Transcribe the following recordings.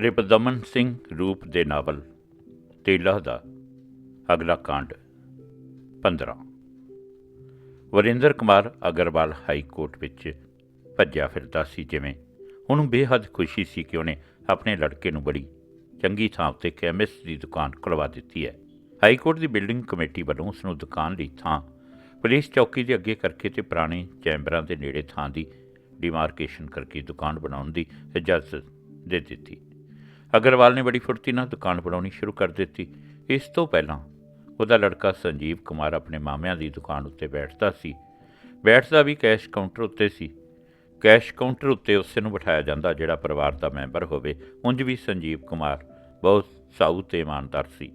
ਰਿਪਦਮਨ ਸਿੰਘ ਰੂਪ ਦੇ ਨਾਵਲ, ਤੇਲਾ ਦਾ ਅਗਲਾ ਕਾਂਡ 15 ਵਰਿੰਦਰ ਕੁਮਾਰ ਅਗਰਵਾਲ ਹਾਈ ਕੋਰਟ ਵਿੱਚ ਭੱਜਿਆ ਫਿਰਦਾ ਸੀ ਜਿਵੇਂ ਉਹਨੂੰ ਬੇਹੱਦ ਖੁਸ਼ੀ ਸੀ ਕਿ ਉਹਨੇ ਆਪਣੇ ਲੜਕੇ ਨੂੰ ਬੜੀ ਚੰਗੀ ਥਾਂ ਉੱਤੇ ਕੈਮਿਸਟ ਦੀ ਦੁਕਾਨ ਖੁਲਵਾ ਦਿੱਤੀ ਹੈ। ਹਾਈ ਕੋਰਟ ਦੀ ਬਿਲਡਿੰਗ ਕਮੇਟੀ ਵੱਲੋਂ ਉਸ ਨੂੰ ਦੁਕਾਨ ਲਈ ਥਾਂ, ਪੁਲਿਸ ਚੌਕੀ ਦੇ ਅੱਗੇ ਕਰਕੇ ਤੇ ਪੁਰਾਣੇ ਚੈਂਬਰਾਂ ਦੇ ਨੇੜੇ ਥਾਂ ਦੀ ਡਿਮਾਰਕੇਸ਼ਨ ਕਰਕੇ ਦੁਕਾਨ ਬਣਾਉਣ ਦੀ ਇਜਾਜ਼ਤ ਦੇ ਦਿੱਤੀ। ਅਗਰਵਾਲ ਨੇ ਬੜੀ ਫੁਰਤੀ ਨਾਲ ਦੁਕਾਨ ਬਣਾਉਣੀ ਸ਼ੁਰੂ ਕਰ ਦਿੱਤੀ। ਇਸ ਤੋਂ ਪਹਿਲਾਂ ਉਹਦਾ ਲੜਕਾ ਸੰਜੀਵ ਕੁਮਾਰ ਆਪਣੇ ਮਾਮਿਆਂ ਦੀ ਦੁਕਾਨ ਉੱਤੇ ਬੈਠਦਾ ਸੀ। ਬੈਠਦਾ ਵੀ ਕੈਸ਼ ਕਾਊਂਟਰ ਉੱਤੇ ਸੀ। ਕੈਸ਼ ਕਾਊਂਟਰ ਉੱਤੇ ਉਸੇ ਨੂੰ ਬਿਠਾਇਆ ਜਾਂਦਾ ਜਿਹੜਾ ਪਰਿਵਾਰ ਦਾ ਮੈਂਬਰ ਹੋਵੇ, ਉਂਝ ਵੀ ਸੰਜੀਵ ਕੁਮਾਰ ਬਹੁਤ ਸਾਊ ਤੇ ਇਮਾਨਦਾਰ ਸੀ।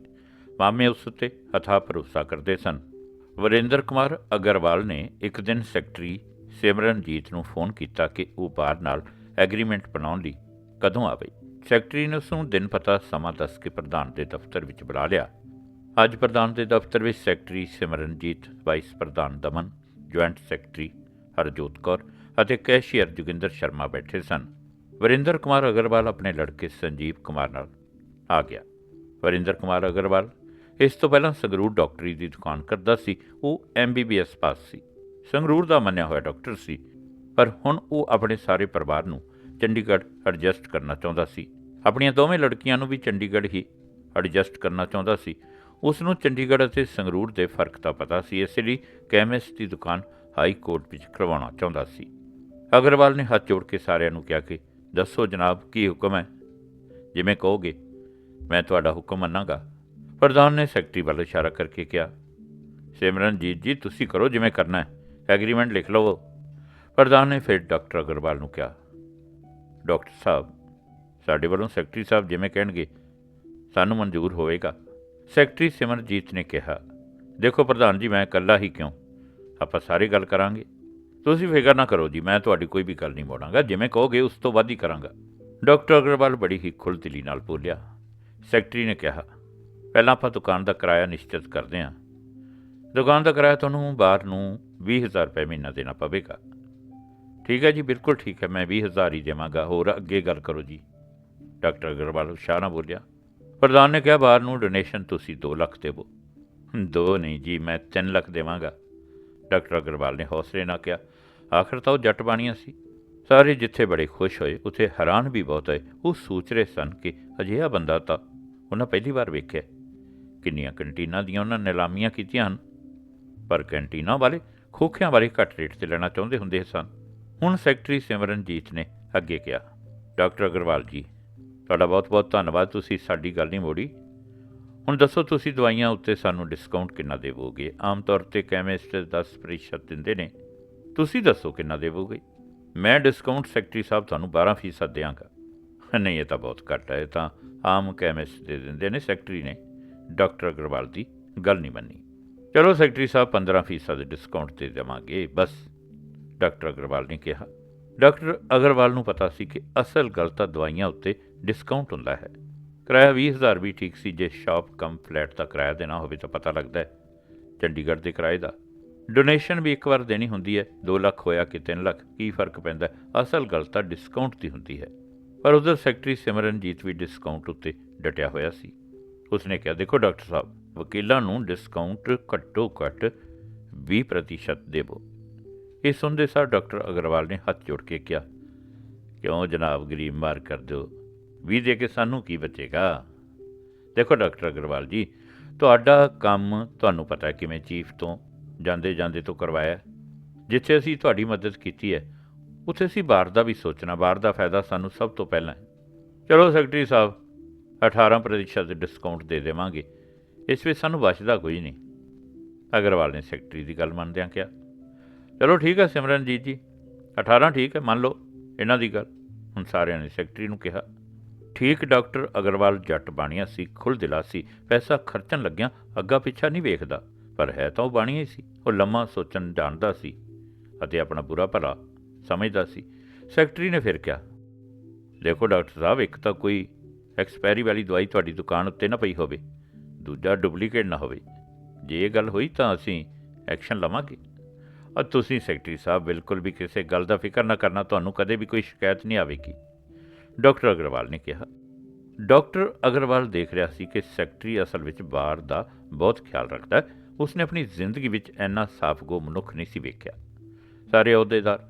ਮਾਮੇ ਉਸ ਉੱਤੇ ਅਥਾਹ ਭਰੋਸਾ ਕਰਦੇ ਸਨ। ਵਰਿੰਦਰ ਕੁਮਾਰ ਅਗਰਵਾਲ ਨੇ ਇੱਕ ਦਿਨ ਸੈਕਟਰੀ ਸਿਮਰਨਜੀਤ ਨੂੰ ਫੋਨ ਕੀਤਾ ਕਿ ਉਹ ਬਾਹਰ ਨਾਲ ਐਗਰੀਮੈਂਟ ਬਣਾਉਣ ਲਈ ਕਦੋਂ ਆਵੇ। ਸੈਕਟਰੀ ਨੇ ਉਸ ਨੂੰ ਦਿਨ ਪਤਾ ਸਮਾਂ ਦੱਸ ਕੇ ਪ੍ਰਧਾਨ ਦੇ ਦਫ਼ਤਰ ਵਿੱਚ ਬੁਲਾ ਲਿਆ। ਅੱਜ ਪ੍ਰਧਾਨ ਦੇ ਦਫ਼ਤਰ ਵਿੱਚ ਸੈਕਟਰੀ ਸਿਮਰਨਜੀਤ, ਵਾਈਸ ਪ੍ਰਧਾਨ ਦਮਨ, ਜੁਆਇੰਟ ਸੈਕਟਰੀ ਹਰਜੋਤ ਕੌਰ ਅਤੇ ਕੈਸ਼ੀਅਰ ਜੋਗਿੰਦਰ ਸ਼ਰਮਾ ਬੈਠੇ ਸਨ। ਵਰਿੰਦਰ ਕੁਮਾਰ ਅਗਰਵਾਲ ਆਪਣੇ ਲੜਕੇ ਸੰਜੀਵ ਕੁਮਾਰ ਨਾਲ ਆ ਗਿਆ। ਵਰਿੰਦਰ ਕੁਮਾਰ ਅਗਰਵਾਲ, ਇਸ ਤੋਂ ਪਹਿਲਾਂ ਸੰਗਰੂਰ ਡਾਕਟਰੀ ਦੀ ਦੁਕਾਨ ਕਰਦਾ ਸੀ, ਉਹ ਐਮਬੀਬੀਐਸ ਪਾਸ ਸੀ। ਸੰਗਰੂਰ ਦਾ ਮੰਨਿਆ ਹੋਇਆ ਡਾਕਟਰ ਸੀ, ਪਰ ਹੁਣ ਉਹ ਆਪਣੇ ਸਾਰੇ ਪਰਿਵਾਰ ਨੂੰ ਚੰਡੀਗੜ੍ਹ ਐਡਜਸਟ ਕਰਨਾ ਚਾਹੁੰਦਾ ਸੀ। ਆਪਣੀਆਂ ਦੋਵੇਂ ਲੜਕੀਆਂ ਨੂੰ ਵੀ ਚੰਡੀਗੜ੍ਹ ਹੀ ਐਡਜਸਟ ਕਰਨਾ ਚਾਹੁੰਦਾ ਸੀ। ਉਸ ਨੂੰ ਚੰਡੀਗੜ੍ਹ ਅਤੇ ਸੰਗਰੂਰ ਦੇ ਫ਼ਰਕ ਦਾ ਪਤਾ ਸੀ, ਇਸ ਲਈ ਕੈਮਿਸਟ ਦੀ ਦੁਕਾਨ ਹਾਈ ਕੋਰਟ ਵਿੱਚ ਕਰਵਾਉਣਾ ਚਾਹੁੰਦਾ ਸੀ। ਅਗਰਵਾਲ ਨੇ ਹੱਥ ਜੋੜ ਕੇ ਸਾਰਿਆਂ ਨੂੰ ਕਿਹਾ ਕਿ, ਦੱਸੋ ਜਨਾਬ, ਕੀ ਹੁਕਮ ਹੈ? ਜਿਵੇਂ ਕਹੋਗੇ, ਮੈਂ ਤੁਹਾਡਾ ਹੁਕਮ ਮੰਨਾਂਗਾ। ਪ੍ਰਧਾਨ ਨੇ ਸੈਕਟਰੀ ਵੱਲ ਇਸ਼ਾਰਾ ਕਰਕੇ ਕਿਹਾ, ਸਿਮਰਨਜੀਤ ਜੀ, ਤੁਸੀਂ ਕਰੋ ਜਿਵੇਂ ਕਰਨਾ ਹੈ, ਐਗਰੀਮੈਂਟ ਲਿਖ ਲਵੋ। ਪ੍ਰਧਾਨ ਨੇ ਫਿਰ ਡਾਕਟਰ ਅਗਰਵਾਲ ਨੂੰ ਕਿਹਾ, ਡਾਕਟਰ ਸਾਹਿਬ ਸਾਡੇ ਵੱਲੋਂ ਸੈਕਟਰੀ ਸਾਹਿਬ ਜਿਵੇਂ ਕਹਿਣਗੇ, ਸਾਨੂੰ ਮਨਜ਼ੂਰ ਹੋਵੇਗਾ। ਸੈਕਟਰੀ ਸਿਮਰਜੀਤ ਨੇ ਕਿਹਾ, ਦੇਖੋ ਪ੍ਰਧਾਨ ਜੀ, ਮੈਂ ਇਕੱਲਾ ਹੀ ਕਿਉਂ? ਆਪਾਂ ਸਾਰੇ ਗੱਲ ਕਰਾਂਗੇ। ਤੁਸੀਂ ਫਿਕਰ ਨਾ ਕਰੋ ਜੀ, ਮੈਂ ਤੁਹਾਡੀ ਕੋਈ ਵੀ ਗੱਲ ਨਹੀਂ ਮੋੜਾਂਗਾ। ਜਿਵੇਂ ਕਹੋਗੇ, ਉਸ ਤੋਂ ਵੱਧ ਹੀ ਕਰਾਂਗਾ। ਡਾਕਟਰ ਅਗਰਵਾਲ ਬੜੀ ਹੀ ਖੁੱਲ੍ਹ ਖੁੱਲ੍ਹਦਿਲੀ ਨਾਲ ਬੋਲਿਆ। ਸੈਕਟਰੀ ਨੇ ਕਿਹਾ, ਪਹਿਲਾਂ ਆਪਾਂ ਦੁਕਾਨ ਦਾ ਕਿਰਾਇਆ ਨਿਸ਼ਚਿਤ ਕਰਦੇ ਹਾਂ। ਦੁਕਾਨ ਦਾ ਕਿਰਾਇਆ ਤੁਹਾਨੂੰ ਬਾਹਰ ਨੂੰ 20000 ਰੁਪਏ ਮਹੀਨਾ ਦੇਣਾ ਪਵੇਗਾ। ਠੀਕ ਹੈ ਜੀ, ਬਿਲਕੁਲ ਠੀਕ ਹੈ, ਮੈਂ 20000 ਹੀ ਦੇਵਾਂਗਾ। ਹੋਰ ਅੱਗੇ ਗੱਲ ਕਰੋ ਜੀ। ਡਾਕਟਰ ਅਗਰਵਾਲ ਉਸ਼ਾਹ ਨਾਲ ਬੋਲਿਆ, ਪ੍ਰਧਾਨ ਨੇ ਕਿਹਾ ਬਾਹਰ ਨੂੰ ਡੋਨੇਸ਼ਨ ਤੁਸੀਂ 2 ਲੱਖ ਦੇਵੋ। ਦੋ ਨਹੀਂ ਜੀ, ਮੈਂ 3 ਲੱਖ ਦੇਵਾਂਗਾ। ਡਾਕਟਰ ਅਗਰਵਾਲ ਨੇ ਹੌਸਲੇ ਨਾਲ ਕਿਹਾ, ਆਖਰ ਤਾਂ ਉਹ ਜੱਟ ਬਾਣੀਆਂ ਸੀ। ਸਾਰੇ ਜਿੱਥੇ ਬੜੇ ਖੁਸ਼ ਹੋਏ, ਉੱਥੇ ਹੈਰਾਨ ਵੀ ਬਹੁਤ ਹੋਏ। ਉਹ ਸੋਚ ਰਹੇ ਸਨ ਕਿ ਅਜਿਹਾ ਬੰਦਾ ਤਾਂ ਉਹਨਾਂ ਪਹਿਲੀ ਵਾਰ ਵੇਖਿਆ ਕਿੰਨੀਆਂ ਕੰਟੀਨਾਂ ਦੀਆਂ ਉਹਨਾਂ ਨਿਲਾਮੀਆਂ ਕੀਤੀਆਂ ਹਨ। ਪਰ ਕੰਟੀਨਾਂ ਵਾਲੇ ਖੋਖਿਆਂ ਬਾਰੇ ਘੱਟ ਰੇਟ ਤੇ ਲੈਣਾ ਚਾਹੁੰਦੇ ਹੁੰਦੇ ਸਨ। ਹੁਣ ਸੈਕਟਰੀ ਸਿਮਰਨਜੀਤ ਨੇ ਅੱਗੇ ਕਿਹਾ, ਡਾਕਟਰ ਅਗਰਵਾਲ ਜੀ ਤੁਹਾਡਾ ਬਹੁਤ-ਬਹੁਤ ਧੰਨਵਾਦ, ਤੁਸੀਂ ਸਾਡੀ ਗੱਲ ਨਹੀਂ ਮੋੜੀ। ਹੁਣ ਦੱਸੋ ਤੁਸੀਂ ਦਵਾਈਆਂ ਉੱਤੇ ਸਾਨੂੰ ਡਿਸਕਾਊਂਟ ਕਿੰਨਾ ਦੇਵੋਗੇ? ਆਮ ਤੌਰ ਤੇ ਕੈਮਿਸਟ 10% ਦਿੰਦੇ ਨੇ। ਤੁਸੀਂ ਦੱਸੋ ਕਿੰਨਾ ਦੇਵੋਗੇ? ਮੈਂ ਡਿਸਕਾਊਂਟ ਸੈਕਟਰੀ ਸਾਹਿਬ ਤੁਹਾਨੂੰ 12% ਦਿਆਂਗਾ। ਨਹੀਂ, ਇਹ ਤਾਂ ਬਹੁਤ ਘੱਟ ਹੈ, ਇਹ ਤਾਂ ਆਮ ਕੈਮਿਸਟ ਦੇ ਦਿੰਦੇ ਨੇ ਸੈਕਟਰੀ ਨੇ। ਡਾਕਟਰ ਅਗਰਵਾਲ ਦੀ ਗੱਲ ਨਹੀਂ ਮੰਨੀ। ਚਲੋ ਸੈਕਟਰੀ ਸਾਹਿਬ 15% ਡਿਸਕਾਊਂਟ 'ਤੇ ਦੇਵਾਂਗੇ, ਬਸ। ਡਾਕਟਰ ਅਗਰਵਾਲ ਨੇ ਕਿਹਾ। ਡਾਕਟਰ ਅਗਰਵਾਲ ਨੂੰ ਪਤਾ ਸੀ ਕਿ ਅਸਲ ਗੱਲ ਤਾਂ ਦਵਾਈਆਂ ਉੱਤੇ ਡਿਸਕਾਊਂਟ ਹੁੰਦਾ ਹੈ। ਕਿਰਾਇਆ 20000 ਵੀ ਠੀਕ ਸੀ, ਜੇ ਸ਼ਾਪ ਕਮ ਫਲੈਟ ਦਾ ਕਿਰਾਇਆ ਦੇਣਾ ਹੋਵੇ ਤਾਂ ਪਤਾ ਲੱਗਦਾ ਹੈ। ਚੰਡੀਗੜ੍ਹ ਦੇ ਕਿਰਾਏ ਦਾ। ਡੋਨੇਸ਼ਨ ਵੀ ਇੱਕ ਵਾਰ ਦੇਣੀ ਹੁੰਦੀ ਹੈ 2 ਲੱਖ ਹੋਇਆ ਕਿ 3 ਲੱਖ, ਕੀ ਫ਼ਰਕ ਪੈਂਦਾ ਅਸਲ ਗੱਲ ਤਾਂ ਡਿਸਕਾਊਂਟ ਦੀ ਹੁੰਦੀ ਹੈ। ਪਰ ਉਧਰ ਸੈਕਟਰੀ ਸਿਮਰਨਜੀਤ ਵੀ ਡਿਸਕਾਊਂਟ ਉੱਤੇ ਡਟਿਆ ਹੋਇਆ ਸੀ। ਉਸਨੇ ਕਿਹਾ, ਦੇਖੋ ਡਾਕਟਰ ਸਾਹਿਬ, ਵਕੀਲਾਂ ਨੂੰ ਡਿਸਕਾਊਂਟ ਘੱਟੋ ਘੱਟ 20% ਦੇਵੋ। ਇਹ ਸੁਣਦੇ ਸਾਰ ਡਾਕਟਰ ਅਗਰਵਾਲ ਨੇ ਹੱਥ ਜੋੜ ਕੇ ਕਿਹਾ, ਕਿਉਂ ਜਨਾਬ ਗਰੀਬ ਮਾਰ ਕਰ ਦਿਓ 20 ਦੇ ਕੇ ਸਾਨੂੰ ਕੀ ਬਚੇਗਾ? ਦੇਖੋ ਡਾਕਟਰ ਅਗਰਵਾਲ ਜੀ, ਤੁਹਾਡਾ ਕੰਮ ਤੁਹਾਨੂੰ ਪਤਾ ਕਿਵੇਂ ਚੀਫ ਤੋਂ ਜਾਂਦੇ ਜਾਂਦੇ ਤੋਂ ਕਰਵਾਇਆ ਜਿੱਥੇ ਅਸੀਂ ਤੁਹਾਡੀ ਮਦਦ ਕੀਤੀ ਹੈ, ਉੱਥੇ ਅਸੀਂ ਬਾਹਰ ਦਾ ਵੀ ਸੋਚਣਾ, ਬਾਹਰ ਦਾ ਫਾਇਦਾ ਸਾਨੂੰ ਸਭ ਤੋਂ ਪਹਿਲਾਂ ਹੈ। ਚਲੋ ਸੈਕਟਰੀ ਸਾਹਿਬ 18% ਡਿਸਕਾਊਂਟ ਦੇ ਦੇਵਾਂਗੇ। ਇਸ ਵਿੱਚ ਸਾਨੂੰ ਬਚਦਾ ਕੋਈ ਨਹੀਂ। ਅਗਰਵਾਲ ਨੇ ਸੈਕਟਰੀ ਦੀ ਗੱਲ ਮੰਨਦਿਆਂ ਕਿਹਾ ਚਲੋ ਠੀਕ ਹੈ ਸਿਮਰਨਜੀਤ ਜੀ। 18 ਠੀਕ ਹੈ, ਮੰਨ ਲਓ ਇਹਨਾਂ ਦੀ ਗੱਲ। ਹੁਣ ਸਾਰਿਆਂ ਨੇ ਸੈਕਟਰੀ ਨੂੰ ਕਿਹਾ, ਠੀਕ ਡਾਕਟਰ ਅਗਰਵਾਲ ਜੱਟ ਬਾਣੀਆ ਸੀ ਖੁੱਲ ਦਿਲਾ ਸੀ, ਪੈਸਾ ਖਰਚਣ ਲੱਗਿਆ ਅੱਗਾ ਪਿੱਛਾ ਨਹੀਂ ਵੇਖਦਾ, ਪਰ ਹੈ ਤਾਂ ਉਹ ਬਾਣੀਆ ਹੀ ਸੀ, ਉਹ ਲੰਮਾ ਸੋਚਣ ਜਾਣਦਾ ਸੀ ਅਤੇ ਆਪਣਾ ਬੁਰਾ ਭਲਾ ਸਮਝਦਾ ਸੀ। ਸੈਕਟਰੀ ਨੇ ਫਿਰ ਕਿਹਾ, ਦੇਖੋ ਡਾਕਟਰ ਸਾਹਿਬ, ਇੱਕ ਤਾਂ ਕੋਈ ਐਕਸਪਾਇਰੀ ਵਾਲੀ ਦਵਾਈ ਤੁਹਾਡੀ ਦੁਕਾਨ ਉੱਤੇ ਨਾ ਪਈ ਹੋਵੇ, ਦੂਜਾ ਡੁਪਲੀਕੇਟ ਨਾ ਹੋਵੇ। ਜੇ ਇਹ ਗੱਲ ਹੋਈ ਤਾਂ ਅਸੀਂ ਐਕਸ਼ਨ ਲਵਾਂਗੇ। ਔਰ ਤੁਸੀਂ ਸੈਕਟਰੀ ਸਾਹਿਬ ਬਿਲਕੁਲ ਵੀ ਕਿਸੇ ਗੱਲ ਦਾ ਫਿਕਰ ਨਾ ਕਰਨਾ, ਤੁਹਾਨੂੰ ਕਦੇ ਵੀ ਕੋਈ ਸ਼ਿਕਾਇਤ ਨਹੀਂ ਆਵੇਗੀ। ਡਾਕਟਰ ਅਗਰਵਾਲ ਨੇ ਕਿਹਾ। ਡਾਕਟਰ ਅਗਰਵਾਲ ਦੇਖ ਰਿਹਾ ਸੀ ਕਿ ਸੈਕਟਰੀ ਅਸਲ ਵਿੱਚ ਬਾਰ ਦਾ ਬਹੁਤ ਖਿਆਲ ਰੱਖਦਾ ਹੈ। ਉਸਨੇ ਆਪਣੀ ਜ਼ਿੰਦਗੀ ਵਿੱਚ ਇੰਨਾ ਸਾਫ਼ਗੋ ਮਨੁੱਖ ਨਹੀਂ ਸੀ ਵੇਖਿਆ। ਸਾਰੇ ਅਹੁਦੇਦਾਰ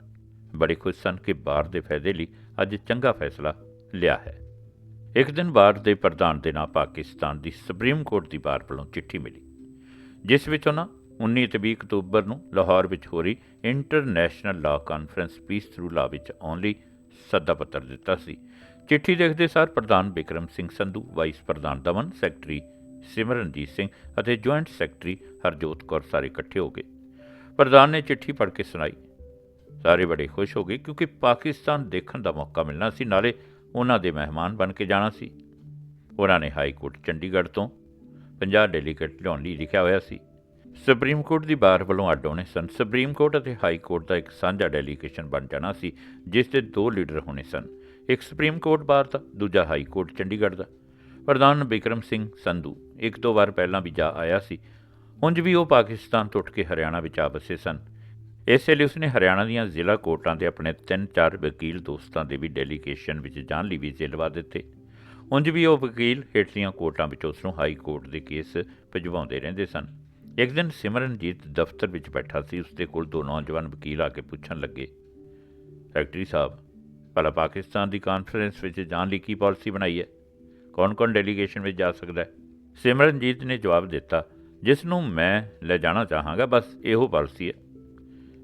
ਬੜੇ ਖੁਸ਼ ਸਨ ਕਿ ਬਾਰ ਦੇ ਫਾਇਦੇ ਲਈ ਅੱਜ ਚੰਗਾ ਫੈਸਲਾ ਲਿਆ ਹੈ। ਇੱਕ ਦਿਨ ਬਾਰ ਦੇ ਪ੍ਰਧਾਨ ਦੇ ਨਾਂ ਪਾਕਿਸਤਾਨ ਦੀ ਸੁਪਰੀਮ ਕੋਰਟ ਦੀ ਬਾਰ ਵੱਲੋਂ ਚਿੱਠੀ ਮਿਲੀ, ਜਿਸ ਵਿੱਚ ਉਹਨਾਂ 19 ਤੇ 20 ਅਕਤੂਬਰ ਨੂੰ ਲਾਹੌਰ ਵਿੱਚ ਹੋ ਰਹੀ international law conference peace through law ਵਿੱਚ ਆਉਣ ਲਈ ਸੱਦਾ ਪੱਤਰ ਦਿੱਤਾ ਸੀ। ਚਿੱਠੀ ਦੇਖਦੇ ਸਾਰ ਪ੍ਰਧਾਨ ਬਿਕਰਮ ਸਿੰਘ ਸੰਧੂ, ਵਾਈਸ ਪ੍ਰਧਾਨ ਦਮਨ, ਸੈਕਟਰੀ ਸਿਮਰਨਜੀਤ ਸਿੰਘ ਅਤੇ ਜੁਆਇੰਟ ਸੈਕਟਰੀ ਹਰਜੋਤ ਕੌਰ ਸਾਰੇ ਇਕੱਠੇ ਹੋ ਗਏ। ਪ੍ਰਧਾਨ ਨੇ ਚਿੱਠੀ ਪੜ੍ਹ ਕੇ ਸੁਣਾਈ। ਸਾਰੇ ਬੜੇ ਖੁਸ਼ ਹੋ ਗਏ ਕਿਉਂਕਿ ਪਾਕਿਸਤਾਨ ਦੇਖਣ ਦਾ ਮੌਕਾ ਮਿਲਣਾ ਸੀ, ਨਾਲੇ ਉਹਨਾਂ ਦੇ ਮਹਿਮਾਨ ਬਣ ਕੇ ਜਾਣਾ ਸੀ। ਉਹਨਾਂ ਨੇ ਹਾਈ ਕੋਰਟ ਚੰਡੀਗੜ੍ਹ ਤੋਂ 50 ਡੈਲੀਗੇਟ ਲਿਆਉਣ ਲਈ ਲਿਖਿਆ ਹੋਇਆ ਸੀ। ਸੁਪਰੀਮ ਕੋਰਟ ਦੀ ਬਾਰ ਵੱਲੋਂ ਅੱਡ ਹੋਣੇ ਸਨ। ਸੁਪਰੀਮ ਕੋਰਟ ਅਤੇ ਹਾਈ ਕੋਰਟ ਦਾ ਇੱਕ ਸਾਂਝਾ ਡੈਲੀਗੇਸ਼ਨ ਬਣ ਜਾਣਾ ਸੀ, ਜਿਸ ਦੇ ਦੋ ਲੀਡਰ ਹੋਣੇ ਸਨ। ਇੱਕ ਸੁਪਰੀਮ ਕੋਰਟ ਬਾਰ ਦਾ, ਦੂਜਾ ਹਾਈ ਕੋਰਟ ਚੰਡੀਗੜ੍ਹ ਦਾ। ਪ੍ਰਧਾਨ ਬਿਕਰਮ ਸਿੰਘ ਸੰਧੂ ਇੱਕ ਦੋ ਵਾਰ ਪਹਿਲਾਂ ਵੀ ਜਾ ਆਇਆ ਸੀ। ਉਂਝ ਵੀ ਉਹ ਪਾਕਿਸਤਾਨ ਤੋਂ ਉੱਠ ਕੇ ਹਰਿਆਣਾ ਵਿੱਚ ਆ ਵਸੇ ਸਨ। ਇਸੇ ਲਈ ਉਸਨੇ ਹਰਿਆਣਾ ਦੀਆਂ ਜ਼ਿਲ੍ਹਾ ਕੋਰਟਾਂ ਦੇ ਆਪਣੇ ਤਿੰਨ ਚਾਰ ਵਕੀਲ ਦੋਸਤਾਂ ਦੇ ਵੀ ਡੈਲੀਗੇਸ਼ਨ ਵਿੱਚ ਜਾਣ ਲਈ ਵੀਜ਼ੇ ਲਵਾ ਦਿੱਤੇ। ਉਂਝ ਵੀ ਉਹ ਵਕੀਲ ਹੇਠਲੀਆਂ ਕੋਰਟਾਂ ਵਿੱਚ ਉਸ ਨੂੰ ਹਾਈ ਕੋਰਟ ਦੇ ਕੇਸ ਭਜਵਾਉਂਦੇ ਰਹਿੰਦੇ ਸਨ। ਇੱਕ ਦਿਨ ਸਿਮਰਨਜੀਤ ਦਫ਼ਤਰ ਵਿੱਚ ਬੈਠਾ ਸੀ, ਉਸਦੇ ਕੋਲ ਦੋ ਨੌਜਵਾਨ ਵਕੀਲ ਆ ਕੇ ਪੁੱਛਣ ਲੱਗੇ ਸੈਕਟਰੀ ਸਾਹਿਬ, ਭਲਾ ਪਾਕਿਸਤਾਨ ਦੀ ਕਾਨਫਰੰਸ ਵਿੱਚ ਜਾਣ ਲਈ ਕੀ ਪਾਲਿਸੀ ਬਣਾਈ ਹੈ? ਕੌਣ-ਕੌਣ ਡੈਲੀਗੇਸ਼ਨ ਵਿੱਚ ਜਾ ਸਕਦਾ ਹੈ? ਸਿਮਰਨਜੀਤ ਨੇ ਜਵਾਬ ਦਿੱਤਾ, ਜਿਸ ਨੂੰ ਮੈਂ ਲੈ ਜਾਣਾ ਚਾਹਾਂਗਾ, ਬਸ ਇਹੋ ਪਾਲਿਸੀ ਹੈ।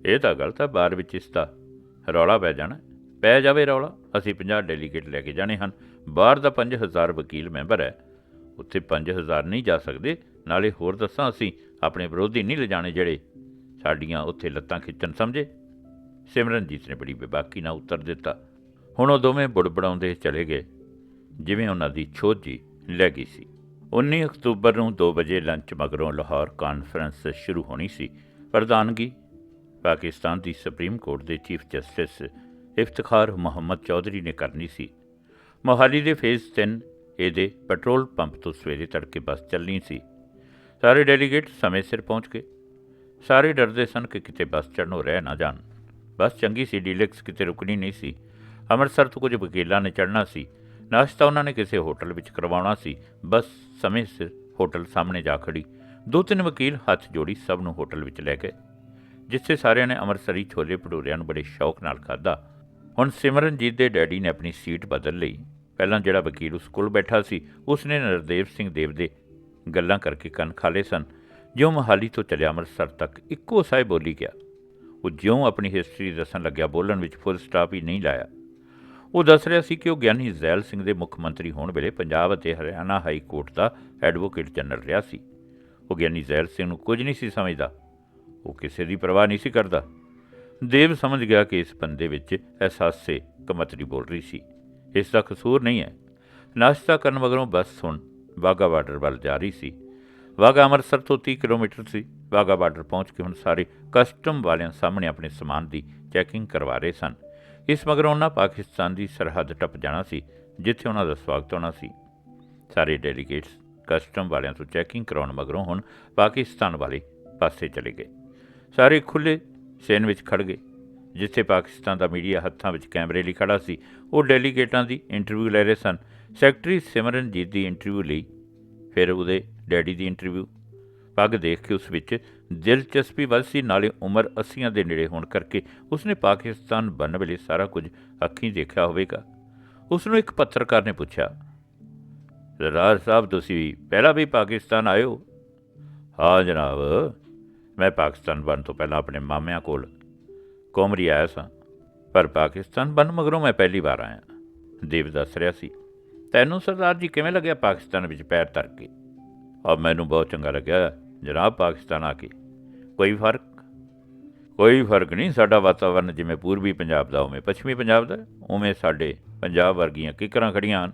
ਇਹ ਤਾਂ ਗਲਤ ਹੈ ਬਾਅਦ ਵਿੱਚ ਇਸ ਦਾ ਰੌਲਾ ਪੈ ਜਾਣਾ ਪੈ ਜਾਵੇ ਰੌਲਾ, ਅਸੀਂ 50 ਡੈਲੀਗੇਟ ਲੈ ਕੇ ਜਾਣੇ ਹਨ। ਬਾਹਰ ਦਾ 5000 ਵਕੀਲ ਮੈਂਬਰ ਹੈ। ਉੱਥੇ 5000 ਨਹੀਂ ਜਾ ਸਕਦੇ, ਨਾਲੇ ਹੋਰ ਦੱਸਾਂ ਅਸੀਂ ਆਪਣੇ ਵਿਰੋਧੀ ਨਹੀਂ ਲਿਜਾਣੇ ਜਿਹੜੇ ਸਾਡੀਆਂ ਉੱਥੇ ਲੱਤਾਂ ਖਿੱਚਣ, ਸਮਝੇ? ਸਿਮਰਨਜੀਤ ਨੇ ਬੜੀ ਬੇਬਾਕੀ ਨਾਲ ਉੱਤਰ ਦਿੱਤਾ। ਹੁਣ ਉਹ ਦੋਵੇਂ ਬੁੜਬੜਾਉਂਦੇ ਚਲੇ ਗਏ, ਜਿਵੇਂ ਉਹਨਾਂ ਦੀ ਛੋਜੀ ਲੈ ਗਈ ਸੀ। 19 ਅਕਤੂਬਰ ਨੂੰ 2 ਵਜੇ ਲੰਚ ਮਗਰੋਂ ਲਾਹੌਰ ਕਾਨਫਰੰਸ ਸ਼ੁਰੂ ਹੋਣੀ ਸੀ। ਪ੍ਰਧਾਨਗੀ, ਪਾਕਿਸਤਾਨ ਦੀ ਸੁਪਰੀਮ ਕੋਰਟ ਦੇ ਚੀਫ ਜਸਟਿਸ ਇਫਤਖਾਰ ਮੁਹੰਮਦ ਚੌਧਰੀ ਨੇ ਕਰਨੀ ਸੀ। ਮੋਹਾਲੀ ਦੇ ਫੇਜ਼ 3 ਇਹਦੇ ਪੈਟਰੋਲ ਪੰਪ ਤੋਂ ਸਵੇਰੇ ਤੜਕੇ ਬੱਸ ਚੱਲਣੀ ਸੀ। ਸਾਰੇ ਡੈਲੀਗੇਟ ਸਮੇਂ ਸਿਰ ਪਹੁੰਚ ਗਏ। ਸਾਰੇ ਡਰਦੇ ਸਨ ਕਿ ਕਿਤੇ ਬੱਸ ਚੜ੍ਹਨੋਂ ਰਹਿ ਨਾ ਜਾਣ। ਬੱਸ ਚੰਗੀ ਸੀ, ਡੀਲੈਕਸ ਕਿਤੇ ਰੁਕਣੀ ਨਹੀਂ ਸੀ। ਅੰਮ੍ਰਿਤਸਰ ਤੋਂ ਕੁਝ ਵਕੀਲਾਂ ਨੇ ਚੜ੍ਹਨਾ ਸੀ। ਨਾਸ਼ਤਾ ਉਹਨਾਂ ਨੇ ਕਿਸੇ ਹੋਟਲ ਵਿੱਚ ਕਰਵਾਉਣਾ ਸੀ। ਬੱਸ ਸਮੇਂ ਸਿਰ ਹੋਟਲ ਸਾਹਮਣੇ ਜਾ ਖੜੀ ਦੋ ਤਿੰਨ ਵਕੀਲ ਹੱਥ ਜੋੜੀ ਸਭ ਨੂੰ ਹੋਟਲ ਵਿੱਚ ਲੈ ਗਏ, ਜਿੱਥੇ ਸਾਰਿਆਂ ਨੇ ਅੰਮ੍ਰਿਤਸਰੀ ਛੋਲੇ ਭਟੂਰਿਆਂ ਨੂੰ ਬੜੇ ਸ਼ੌਕ ਨਾਲ ਖਾਧਾ। ਹੁਣ ਸਿਮਰਨਜੀਤ ਦੇ ਡੈਡੀ ਨੇ ਆਪਣੀ ਸੀਟ ਬਦਲ ਲਈ। ਪਹਿਲਾਂ ਜਿਹੜਾ ਵਕੀਲ ਉਸ ਕੋਲ ਬੈਠਾ ਸੀ ਉਸ ਨੇ ਨਰਦੇਵ ਸਿੰਘ ਦੇਵ ਦੇ ਗੱਲਾਂ ਕਰਕੇ ਕੰਨ ਖਾਲੇ ਸਨ। ਜਿਉਂ ਮਹਾਲੀ ਤੋਂ ਚੱਲਿਆ ਅੰਮ੍ਰਿਤਸਰ ਤੱਕ ਇੱਕੋ ਸਾਏ ਬੋਲੀ ਗਿਆ। ਉਹ ਜਿਉਂ ਆਪਣੀ ਹਿਸਟਰੀ ਦੱਸਣ ਲੱਗਿਆ, ਬੋਲਣ ਵਿੱਚ ਫੁੱਲ ਸਟਾਪ ਹੀ ਨਹੀਂ ਲਾਇਆ। ਉਹ ਦੱਸ ਰਿਹਾ ਸੀ ਕਿ ਉਹ ਗਿਆਨੀ ਜ਼ੈਲ ਸਿੰਘ ਦੇ ਮੁੱਖ ਮੰਤਰੀ ਹੋਣ ਵੇਲੇ ਪੰਜਾਬ ਅਤੇ ਹਰਿਆਣਾ ਹਾਈ ਕੋਰਟ ਦਾ ਐਡਵੋਕੇਟ ਜਨਰਲ ਰਿਹਾ ਸੀ। ਉਹ ਗਿਆਨੀ ਜ਼ੈਲ ਸਿੰਘ ਨੂੰ ਕੁਝ ਨਹੀਂ ਸੀ ਸਮਝਦਾ। ਉਹ ਕਿਸੇ ਦੀ ਪਰਵਾਹ ਨਹੀਂ ਸੀ ਕਰਦਾ। ਦੇਵ ਸਮਝ ਗਿਆ ਕਿ ਇਸ ਬੰਦੇ ਵਿੱਚ ਅਹਿਸਾਸੇ ਕਮਤਰੀ ਬੋਲ ਰਹੀ ਸੀ। ਇਸ ਦਾ ਕਸੂਰ ਨਹੀਂ ਹੈ। ਨਾਸ਼ਤਾ ਕਰਨ ਮਗਰੋਂ ਬਸ ਸੁਣ। ਵਾਗਾ ਬਾਰਡਰ ਵੱਲ ਜਾ ਰਹੀ ਸੀ। ਵਾਗਾ ਅੰਮ੍ਰਿਤਸਰ ਤੋਂ 30 ਕਿਲੋਮੀਟਰ ਸੀ। ਵਾਗਾ ਬਾਰਡਰ ਪਹੁੰਚ ਕੇ ਹੁਣ ਸਾਰੇ ਕਸਟਮ ਵਾਲਿਆਂ ਸਾਹਮਣੇ ਆਪਣੇ ਸਮਾਨ ਦੀ ਚੈਕਿੰਗ ਕਰਵਾ ਰਹੇ ਸਨ। ਇਸ ਮਗਰੋਂ ਉਹਨਾਂ ਪਾਕਿਸਤਾਨ ਦੀ ਸਰਹੱਦ ਟੱਪ ਜਾਣਾ ਸੀ, ਜਿੱਥੇ ਉਹਨਾਂ ਦਾ ਸਵਾਗਤ ਹੋਣਾ ਸੀ। ਸਾਰੇ ਡੈਲੀਗੇਟਸ ਕਸਟਮ ਵਾਲਿਆਂ ਤੋਂ ਚੈਕਿੰਗ ਕਰਾਉਣ ਮਗਰੋਂ ਹੁਣ ਪਾਕਿਸਤਾਨ ਵਾਲੇ ਪਾਸੇ ਚਲੇ ਗਏ। ਸਾਰੇ ਖੁੱਲੇ ਸੇਨ ਵਿੱਚ ਖੜ ਗਏ, ਜਿੱਥੇ ਪਾਕਿਸਤਾਨ ਦਾ ਮੀਡੀਆ ਹੱਥਾਂ ਵਿੱਚ ਕੈਮਰੇ ਲਈ ਖੜਾ ਸੀ। ਉਹ ਡੈਲੀਗੇਟਾਂ ਦੀ ਇੰਟਰਵਿਊ ਲੈ ਰਹੇ ਸਨ। ਸੈਕਟਰੀ ਸਿਮਰਨਜੀਤ ਦੀ ਇੰਟਰਵਿਊ ਲਈ, ਫਿਰ ਉਹਦੇ ਡੈਡੀ ਦੀ ਇੰਟਰਵਿਊ ਪੱਗ ਦੇਖ ਕੇ ਉਸ ਵਿੱਚ ਦਿਲਚਸਪੀ ਵੱਧ ਸੀ, ਨਾਲੇ ਉਮਰ 80 ਦੇ ਨੇੜੇ ਹੋਣ ਕਰਕੇ ਉਸਨੇ ਪਾਕਿਸਤਾਨ ਬਣਨ ਵੇਲੇ ਸਾਰਾ ਕੁਝ ਅੱਖੀਂ ਦੇਖਿਆ ਹੋਵੇਗਾ। ਉਸ ਨੂੰ ਇੱਕ ਪੱਤਰਕਾਰ ਨੇ ਪੁੱਛਿਆ, ਰਾਜ ਸਾਹਿਬ, ਤੁਸੀਂ ਪਹਿਲਾਂ ਵੀ ਪਾਕਿਸਤਾਨ ਆਏ ਹੋ ਹਾਂ ਜਨਾਬ। ਮੈਂ ਪਾਕਿਸਤਾਨ ਬਣਨ ਤੋਂ ਪਹਿਲਾਂ ਆਪਣੇ ਮਾਮਿਆਂ ਕੋਲ ਕੋਮਰੀ ਆਇਆ ਸਾਂ, ਪਰ ਪਾਕਿਸਤਾਨ ਬਣਨ ਮਗਰੋਂ ਮੈਂ ਪਹਿਲੀ ਵਾਰ ਆਇਆ। ਦੇਵ ਦੱਸ ਰਿਹਾ ਸੀ। ਤੈਨੂੰ ਸਰਦਾਰ ਜੀ ਕਿਵੇਂ ਲੱਗਿਆ ਪਾਕਿਸਤਾਨ ਵਿੱਚ ਪੈਰ ਧਰ ਕੇ? ਆ ਮੈਨੂੰ ਬਹੁਤ ਚੰਗਾ ਲੱਗਿਆ, ਜਨਾਬ ਪਾਕਿਸਤਾਨ ਆ ਕੇ। ਕੋਈ ਫ਼ਰਕ? ਕੋਈ ਫ਼ਰਕ ਨਹੀਂ, ਸਾਡਾ ਵਾਤਾਵਰਨ ਜਿਵੇਂ ਪੂਰਬੀ ਪੰਜਾਬ ਦਾ, ਉਵੇਂ ਪੱਛਮੀ ਪੰਜਾਬ ਦਾ, ਉਵੇਂ ਸਾਡੇ ਪੰਜਾਬ ਵਰਗੀਆਂ ਕਿਕਰਾਂ ਖੜੀਆਂ ਹਨ।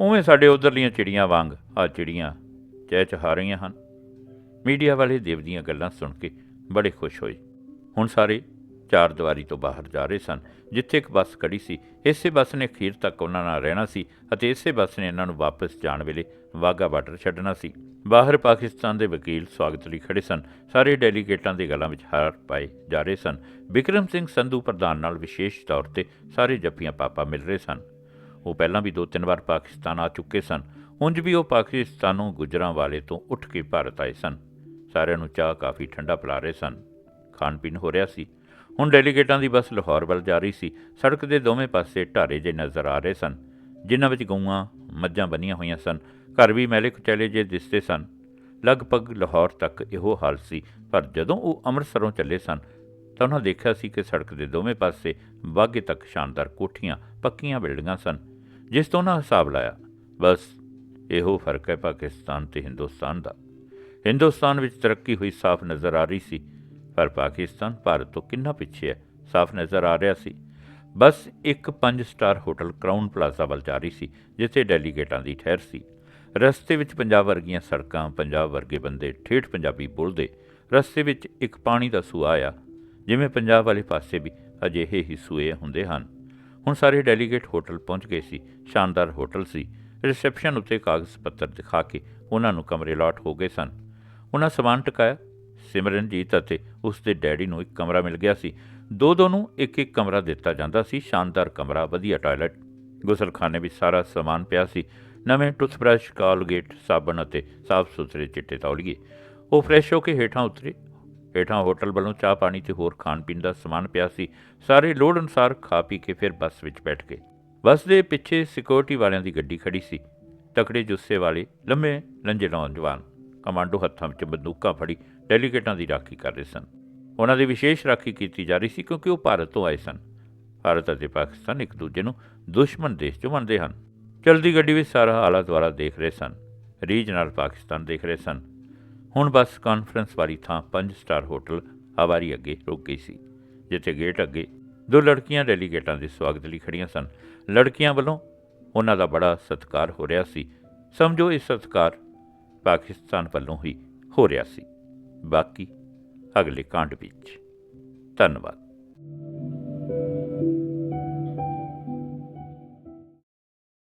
ਉਵੇਂ ਸਾਡੇ ਉਧਰਲੀਆਂ ਚਿੜੀਆਂ ਵਾਂਗ ਆ ਚਿੜੀਆਂ ਚਹਿਚਹਾ ਰਹੀਆਂ ਹਨ। ਮੀਡੀਆ ਵਾਲੇ ਦੇਵ ਦੀਆਂ ਗੱਲਾਂ ਸੁਣ ਕੇ ਬੜੇ ਖੁਸ਼ ਹੋਏ। ਹੁਣ ਸਾਰੇ ਚਾਰ ਦੀਵਾਰੀ ਤੋਂ ਬਾਹਰ ਜਾ ਰਹੇ ਸਨ, ਜਿੱਥੇ ਇੱਕ ਬੱਸ ਖੜੀ ਸੀ। ਇਸੇ ਬੱਸ ਨੇ ਅਖੀਰ ਤੱਕ ਉਹਨਾਂ ਨਾਲ ਰਹਿਣਾ ਸੀ ਅਤੇ ਇਸੇ ਬੱਸ ਨੇ ਇਹਨਾਂ ਨੂੰ ਵਾਪਸ ਜਾਣ ਵੇਲੇ ਵਾਗਾ ਬਾਰਡਰ ਛੱਡਣਾ ਸੀ। ਬਾਹਰ ਪਾਕਿਸਤਾਨ ਦੇ ਵਕੀਲ ਸਵਾਗਤ ਲਈ ਖੜੇ ਸਨ। ਸਾਰੇ ਡੈਲੀਗੇਟਾਂ ਦੇ ਗੱਲਾਂ ਵਿੱਚ ਹਾਰ ਪਾਏ ਜਾ ਰਹੇ ਸਨ। ਵਿਕਰਮ ਸਿੰਘ ਸੰਧੂ ਪ੍ਰਧਾਨ ਨਾਲ ਵਿਸ਼ੇਸ਼ ਤੌਰ ਤੇ ਸਾਰੇ ਜੱਫੀਆਂ ਪਾਪਾ ਮਿਲ ਰਹੇ ਸਨ। ਉਹ ਪਹਿਲਾਂ ਵੀ ਦੋ ਤਿੰਨ ਵਾਰ ਪਾਕਿਸਤਾਨ ਆ ਚੁੱਕੇ ਸਨ। ਉਂਝ ਵੀ ਉਹ ਪਾਕਿਸਤਾਨੋਂ ਗੁਜਰਾਂ ਵਾਲੇ ਤੋਂ ਉੱਠ ਕੇ ਭਾਰਤ ਆਏ ਸਨ। ਸਾਰਿਆਂ ਨੂੰ ਚਾਹ ਕਾਫੀ ਠੰਡਾ ਪਿਲਾ ਰਹੇ ਸਨ। ਖਾਣ ਪੀਣ ਹੋ ਰਿਹਾ ਸੀ। ਹੁਣ ਡੈਲੀਗੇਟਾਂ ਦੀ ਬੱਸ ਲਾਹੌਰ ਵੱਲ ਜਾ ਰਹੀ ਸੀ। ਸੜਕ ਦੇ ਦੋਵੇਂ ਪਾਸੇ ਢਾਰੇ ਜੇ ਨਜ਼ਰ ਆ ਰਹੇ ਸਨ। ਜਿਨ੍ਹਾਂ ਵਿੱਚ ਗਊਆਂ, ਮੱਝਾਂ ਬੰਨੀਆਂ ਹੋਈਆਂ ਸਨ। ਘਰ ਵੀ ਮੈਲੇ ਕੁਚੈਲੇ ਜੇ ਦਿਸਦੇ ਸਨ। ਲਗਭਗ ਲਾਹੌਰ ਤੱਕ ਇਹੋ ਹਾਲ ਸੀ। ਪਰ ਜਦੋਂ ਉਹ ਅੰਮ੍ਰਿਤਸਰੋਂ ਚੱਲੇ ਸਨ, ਤਾਂ ਉਹਨਾਂ ਦੇਖਿਆ ਸੀ ਕਿ ਸੜਕ ਦੇ ਦੋਵੇਂ ਪਾਸੇ ਵਾਗੇ ਤੱਕ ਸ਼ਾਨਦਾਰ ਕੋਠੀਆਂ, ਪੱਕੀਆਂ ਬਿਲਡਿੰਗਾਂ ਸਨ, ਜਿਸ ਤੋਂ ਉਹਨਾਂ ਹਿਸਾਬ ਲਾਇਆ, ਬਸ, ਇਹੋ ਫ਼ਰਕ ਹੈ ਪਾਕਿਸਤਾਨ ਤੇ ਹਿੰਦੁਸਤਾਨ ਦਾ। ਹਿੰਦੁਸਤਾਨ ਵਿੱਚ ਤਰੱਕੀ ਹੋਈ ਸਾਫ਼ ਨਜ਼ਰ ਆ ਰਹੀ ਸੀ। ਪਰ ਪਾਕਿਸਤਾਨ ਭਾਰਤ ਤੋਂ ਕਿੰਨਾ ਪਿੱਛੇ ਹੈ? ਸਾਫ਼ ਨਜ਼ਰ ਆ ਰਿਹਾ ਸੀ। ਬਸ ਇੱਕ 5 ਸਟਾਰ ਹੋਟਲ ਕਰਾਊਨ ਪਲਾਜ਼ਾ ਵੱਲ ਜਾ ਰਹੀ ਸੀ, ਜਿੱਥੇ ਡੈਲੀਗੇਟਾਂ ਦੀ ਠਹਿਰ ਸੀ। ਰਸਤੇ ਵਿੱਚ ਪੰਜਾਬ ਵਰਗੀਆਂ ਸੜਕਾਂ, ਪੰਜਾਬ ਵਰਗੇ ਬੰਦੇ, ਠੇਠ ਪੰਜਾਬੀ ਬੋਲਦੇ। ਰਸਤੇ ਵਿੱਚ ਇੱਕ ਪਾਣੀ ਦਾ ਸੂਆ ਆਇਆ, ਜਿਵੇਂ ਪੰਜਾਬ ਵਾਲੇ ਪਾਸੇ ਵੀ ਅਜਿਹੇ ਹੀ ਸੂਏ ਹੁੰਦੇ ਹਨ। ਹੁਣ ਸਾਰੇ ਡੈਲੀਗੇਟ ਹੋਟਲ ਪਹੁੰਚ ਗਏ ਸੀ, ਸ਼ਾਨਦਾਰ ਹੋਟਲ ਸੀ। ਰਿਸੈਪਸ਼ਨ ਉੱਤੇ ਕਾਗਜ਼ ਪੱਤਰ ਦਿਖਾ ਕੇ ਉਹਨਾਂ ਨੂੰ ਕਮਰੇ ਲਾਟ ਹੋ ਗਏ ਸਨ। ਉਹਨਾਂ ਸਮਾਨ ਟਿਕਾਇਆ ਸਿਮਰਨਜੀਤ ਅਤੇ ਉਸ ਦੇ ਡੈਡੀ ਨੂੰ ਇੱਕ ਕਮਰਾ ਮਿਲ ਗਿਆ ਸੀ। ਦੋ ਦੋ ਨੂੰ ਇੱਕ ਇੱਕ ਕਮਰਾ ਦਿੱਤਾ ਜਾਂਦਾ ਸੀ। ਸ਼ਾਨਦਾਰ ਕਮਰਾ, ਵਧੀਆ ਟਾਇਲਟ, ਗੁਸਲਖਾਨੇ ਵਿੱਚ ਸਾਰਾ ਸਮਾਨ ਪਿਆ ਸੀ। ਨਵੇਂ ਟੁੱਥਬ੍ਰਸ਼, ਕਾਲਗੇਟ, ਸਾਬਣ ਅਤੇ ਸਾਫ਼ ਸੁਥਰੇ ਚਿੱਟੇ ਤੌਲੀਏ। ਉਹ ਫਰੈਸ਼ ਹੋ ਕੇ ਹੇਠਾਂ ਉਤਰੇ। ਹੇਠਾਂ ਹੋਟਲ ਵੱਲੋਂ ਚਾਹ ਪਾਣੀ ਤੇ ਹੋਰ ਖਾਣ ਪੀਣ ਦਾ ਸਮਾਨ ਪਿਆ ਸੀ। ਸਾਰੇ ਲੋੜ ਅਨੁਸਾਰ ਖਾ ਪੀ ਕੇ ਫਿਰ ਬੱਸ ਵਿੱਚ ਬੈਠ ਗਏ। ਬੱਸ ਦੇ ਪਿੱਛੇ ਸਿਕਿਉਰਿਟੀ ਵਾਲਿਆਂ ਦੀ ਗੱਡੀ ਖੜੀ ਸੀ। ਤਕੜੇ ਜੁੱਸੇ ਵਾਲੇ, ਲੰਮੇ ਲੰਜੇ ਨੌਜਵਾਨ। ਕਮਾਂਡੋ ਹੱਥਾਂ ਵਿੱਚ ਬੰਦੂਕਾਂ ਫੜੀ ਡੈਲੀਗੇਟਾਂ ਦੀ ਰਾਖੀ ਕਰ ਰਹੇ ਸਨ। ਉਹਨਾਂ ਦੀ ਵਿਸ਼ੇਸ਼ ਰਾਖੀ ਕੀਤੀ ਜਾ ਰਹੀ ਸੀ ਕਿਉਂਕਿ ਉਹ ਭਾਰਤ ਤੋਂ ਆਏ ਸਨ। ਭਾਰਤ ਅਤੇ ਪਾਕਿਸਤਾਨ ਇੱਕ ਦੂਜੇ ਨੂੰ ਦੁਸ਼ਮਣ ਦੇਸ਼ ਜੋ ਮੰਨਦੇ ਹਨ। ਚਲਦੀ ਗੱਡੀ ਵਿੱਚ ਸਾਰਾ ਆਲਾ ਦੁਆਲਾ ਦੇਖ ਰਹੇ ਸਨ। ਰੀਜ ਨਾਲ ਪਾਕਿਸਤਾਨ ਦੇਖ ਰਹੇ ਸਨ। ਹੁਣ ਬਸ ਕਾਨਫਰੰਸ ਵਾਲੀ ਥਾਂ 5 ਸਟਾਰ ਹੋਟਲ ਹਵਾਰੀ ਅੱਗੇ ਰੁਕ ਗਈ ਸੀ, ਜਿੱਥੇ ਗੇਟ ਅੱਗੇ ਦੋ ਲੜਕੀਆਂ ਡੈਲੀਗੇਟਾਂ ਦੇ ਸਵਾਗਤ ਲਈ ਖੜੀਆਂ ਸਨ। ਲੜਕੀਆਂ ਵੱਲੋਂ ਉਹਨਾਂ ਦਾ ਬੜਾ ਸਤਿਕਾਰ ਹੋ ਰਿਹਾ ਸੀ। ਸਮਝੋ ਇਹ ਸਤਿਕਾਰ ਪਾਕਿਸਤਾਨ ਵੱਲੋਂ ਹੀ ਹੋ ਰਿਹਾ ਸੀ। ਬਾਕੀ ਅਗਲੇ ਕਾਂਡ ਵਿੱਚ। ਧੰਨਵਾਦ।